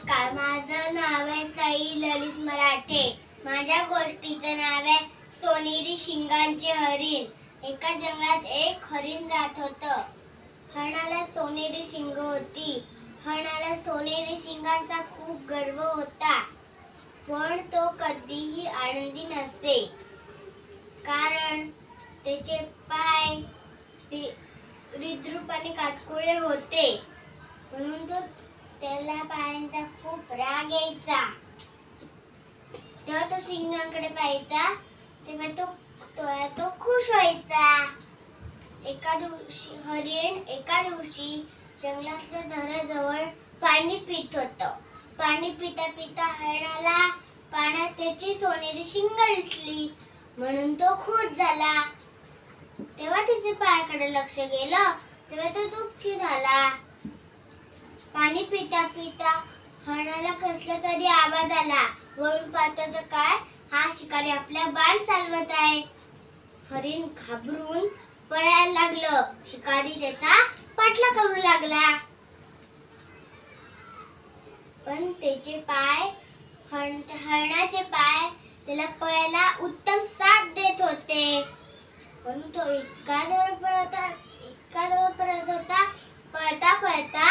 नमस्कार माझं नाव आहे साई ललित मराठे. माझ्या गोष्टीचं नाव आहे सोनेरी शिंगांचे हरिण. एका जंगलात एक हरिण राहत होतं. हरणाला सोनेरी शिंग होती. हरणाला सोनेरी शिंगांचा खूप गर्व होता. पण तो कधीही आनंदी नसे. कारण त्याचे पाय रि- रिद्रूप आणि काटकुळे होते. त्याला पायांचा खूप राग यायचा. तेव्हा तो सिंगाकडे पाहायचा. तेव्हा तो तेव्हा तो खुश व्हायचा. एका दिवशी हरिण एका दिवशी जंगलातल्या झऱ्याजवळ पाणी पित होत. पाणी पिता पिता हरणाला पाण्यात त्याची सोनेरी शिंग दिसली. म्हणून तो खुश झाला. तेव्हा तिचे पायाकडे लक्ष गेलं. तेव्हा तो दुःखी झाला पाणी पिता पिता हणाला कसला तरी आवाज आला. वळून पाहतो तर काय? हा शिकारी आपला बाण चालवत आहे. हरिण घाबरून पळायला लागलं. शिकारी त्याचा पाठला करू लागला. पण त्याचे पाय हरण हरणाचे पाय त्याला पळायला उत्तम साथ देत होते म्हणून तो इतका जवळ पळत इतका जवळ पळत होता पळता पळता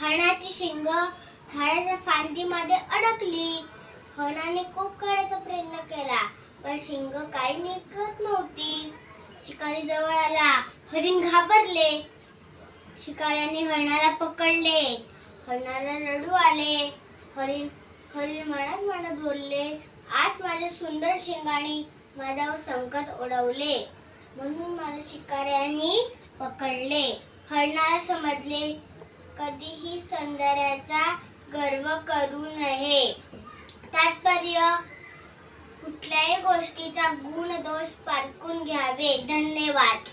हरणाची शिंग झाडाच्या फांदीमध्ये अडकली. हनाने खूप काढायचा प्रयत्न केला पण शिंग काही निघत नव्हती. शिकारी जवळ आला हरिण घाबरले. शिकाऱ्याने हरणाला पकडले. हरणाला रडू आले. हरिण हरिण म्हणत म्हणत बोलले आज माझ्या सुंदर शिंगाने माझ्यावर संकट ओढवले. म्हणून मला शिकाऱ्यांनी पकडले. हरणाला समजले कधीही सौंदर्याचा गर्व करू नये. तात्पर्य कुठल्याही गोष्टीचा गुण दोष पारखून घ्यावे. धन्यवाद.